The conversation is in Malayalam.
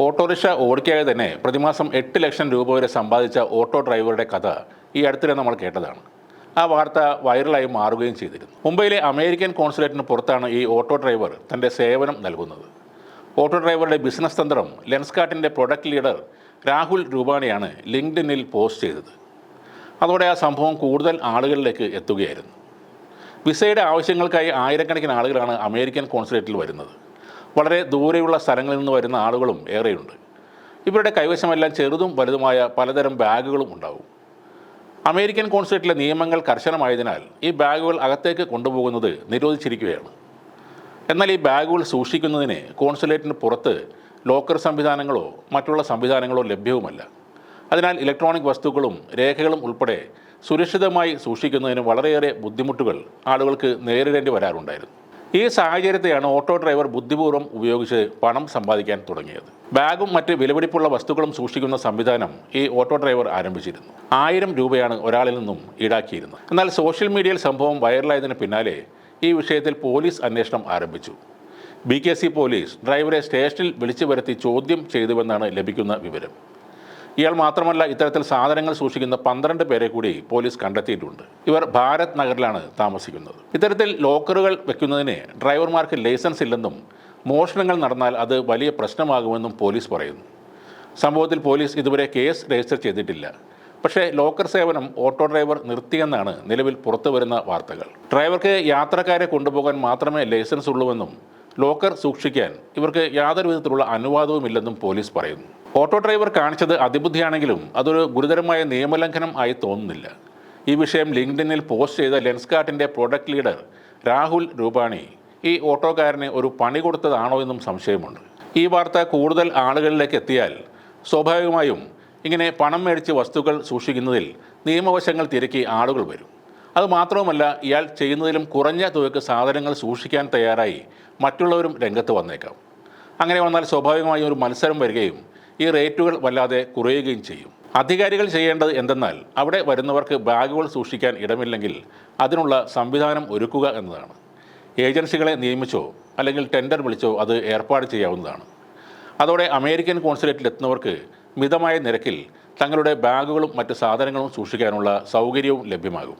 ഓട്ടോറിക്ഷ ഓടിക്കാതെ തന്നെ പ്രതിമാസം എട്ട് ലക്ഷം രൂപ വരെ സമ്പാദിച്ച ഓട്ടോ ഡ്രൈവറുടെ കഥ ഈ അടുത്തിടെ നമ്മൾ കേട്ടതാണ്. ആ വാർത്ത വൈറലായി മാറുകയും ചെയ്തിരുന്നു. മുംബൈയിലെ അമേരിക്കൻ കോൺസുലേറ്റിന് പുറത്താണ് ഈ ഓട്ടോ ഡ്രൈവർ തന്റെ സേവനം നൽകുന്നത്. ഓട്ടോ ഡ്രൈവറുടെ ബിസിനസ് തന്ത്രം ലെൻസ്കാർട്ടിന്റെ പ്രൊഡക്റ്റ് ലീഡർ രാഹുൽ രൂപാണിയാണ് ലിങ്ക്ഡിനിൽ പോസ്റ്റ് ചെയ്തത്. അതോടെ ആ സംഭവം കൂടുതൽ ആളുകളിലേക്ക് എത്തുകയായിരുന്നു. വിസയുടെ ആവശ്യങ്ങൾക്കായി ആയിരക്കണക്കിന് ആളുകളാണ് അമേരിക്കൻ കോൺസുലേറ്റിൽ വരുന്നത്. വളരെ ദൂരെയുള്ള സ്ഥലങ്ങളിൽ നിന്ന് വരുന്ന ആളുകളും ഏറെയുണ്ട്. ഇവരുടെ കൈവശമെല്ലാം ചെറുതും വലുതുമായ പലതരം ബാഗുകളും ഉണ്ടാവും. അമേരിക്കൻ കോൺസുലേറ്റിലെ നിയമങ്ങൾ കർശനമായതിനാൽ ഈ ബാഗുകൾ അകത്തേക്ക് കൊണ്ടുപോകുന്നത് നിരോധിച്ചിരിക്കുകയാണ്. എന്നാൽ ഈ ബാഗുകൾ സൂക്ഷിക്കുന്നതിന് കോൺസുലേറ്റിന് പുറത്ത് ലോക്കർ സംവിധാനങ്ങളോ മറ്റുള്ള സംവിധാനങ്ങളോ ലഭ്യവുമല്ല. അതിനാൽ ഇലക്ട്രോണിക് വസ്തുക്കളും രേഖകളും ഉൾപ്പെടെ സുരക്ഷിതമായി സൂക്ഷിക്കുന്നതിന് വളരെയേറെ ബുദ്ധിമുട്ടുകൾ ആളുകൾക്ക് നേരിടേണ്ടി വരാറുണ്ടായിരുന്നു. ഈ സാഹചര്യത്തെയാണ് ഓട്ടോ ഡ്രൈവർ ബുദ്ധിപൂർവം ഉപയോഗിച്ച് പണം സമ്പാദിക്കാൻ തുടങ്ങിയത്. ബാഗും മറ്റ് വിലപിടിപ്പുള്ള വസ്തുക്കളും സൂക്ഷിക്കുന്ന സംവിധാനം ഈ ഓട്ടോ ഡ്രൈവർ ആരംഭിച്ചിരുന്നു. ആയിരം രൂപയാണ് ഒരാളിൽ നിന്നും ഈടാക്കിയിരുന്നത്. എന്നാൽ സോഷ്യൽ മീഡിയയിൽ സംഭവം വൈറലായതിന് പിന്നാലെ ഈ വിഷയത്തിൽ പോലീസ് അന്വേഷണം ആരംഭിച്ചു. ബി കെ സി പോലീസ് ഡ്രൈവറെ സ്റ്റേഷനിൽ വിളിച്ചു വരുത്തി ചോദ്യം ചെയ്തുവെന്നാണ് ലഭിക്കുന്ന വിവരം. ഇയാൾ മാത്രമല്ല ഇത്തരത്തിൽ സാധനങ്ങൾ സൂക്ഷിക്കുന്ന പന്ത്രണ്ട് പേരെ കൂടി പോലീസ് കണ്ടെത്തിയിട്ടുണ്ട്. ഇവർ ഭാരത് നഗറിലാണ് താമസിക്കുന്നത്. ഇത്തരത്തിൽ ലോക്കറുകൾ വെക്കുന്നതിന് ഡ്രൈവർമാർക്ക് ലൈസൻസ് ഇല്ലെന്നും മോഷണങ്ങൾ നടന്നാൽ അത് വലിയ പ്രശ്നമാകുമെന്നും പോലീസ് പറയുന്നു. സംഭവത്തിൽ പോലീസ് ഇതുവരെ കേസ് രജിസ്റ്റർ ചെയ്തിട്ടില്ല. പക്ഷേ ലോക്കർ സേവനം ഓട്ടോ ഡ്രൈവർ നിർത്തിയെന്നാണ് നിലവിൽ പുറത്തു വരുന്ന വാർത്തകൾ. ഡ്രൈവർക്ക് യാത്രക്കാരെ കൊണ്ടുപോകാൻ മാത്രമേ ലൈസൻസ് ഉള്ളൂവെന്നും ലോക്കർ സൂക്ഷിക്കാൻ ഇവർക്ക് യാതൊരു വിധത്തിലുള്ള അനുവാദവുമില്ലെന്നും പോലീസ് പറയുന്നു. ഓട്ടോ ഡ്രൈവർ കാണിച്ചത് അതിബുദ്ധിയാണെങ്കിലും അതൊരു ഗുരുതരമായ നിയമലംഘനം ആയി തോന്നുന്നില്ല. ഈ വിഷയം ലിങ്ക്ഡിനിൽ പോസ്റ്റ് ചെയ്ത ലെൻസ്കാർട്ടിന്റെ പ്രൊഡക്റ്റ് ലീഡർ രാഹുൽ രൂപാണി ഈ ഓട്ടോക്കാരനെ ഒരു പണി കൊടുത്തതാണോ എന്നും സംശയമുണ്ട്. ഈ വാർത്ത കൂടുതൽ ആളുകളിലേക്ക് എത്തിയാൽ സ്വാഭാവികമായും ഇങ്ങനെ പണം മേടിച്ച് വസ്തുക്കൾ സൂക്ഷിക്കുന്നതിൽ നിയമവശങ്ങൾ തിരക്കി ആളുകൾ വരും. അതുമാത്രവുമല്ല ഇയാൾ ചെയ്യുന്നതിലും കുറഞ്ഞ തുകയ്ക്ക് സാധനങ്ങൾ സൂക്ഷിക്കാൻ തയ്യാറായി മറ്റുള്ളവരും രംഗത്ത് വന്നേക്കാം. അങ്ങനെ വന്നാൽ സ്വാഭാവികമായും ഒരു മത്സരം വരികയും ഈ റേറ്റുകൾ വല്ലാതെ കുറയുകയും ചെയ്യും. അധികാരികൾ ചെയ്യേണ്ടത് എന്തെന്നാൽ അവിടെ വരുന്നവർക്ക് ബാഗുകൾ സൂക്ഷിക്കാൻ ഇടമില്ലെങ്കിൽ അതിനുള്ള സംവിധാനം ഒരുക്കുക എന്നതാണ്. ഏജൻസികളെ നിയമിച്ചോ അല്ലെങ്കിൽ ടെൻഡർ വിളിച്ചോ അത് ഏർപ്പാട് ചെയ്യാവുന്നതാണ്. അതോടെ അമേരിക്കൻ കോൺസുലേറ്റിൽ എത്തുന്നവർക്ക് മിതമായ നിരക്കിൽ തങ്ങളുടെ ബാഗുകളും മറ്റ് സാധനങ്ങളും സൂക്ഷിക്കാനുള്ള സൗകര്യവും ലഭ്യമാകും.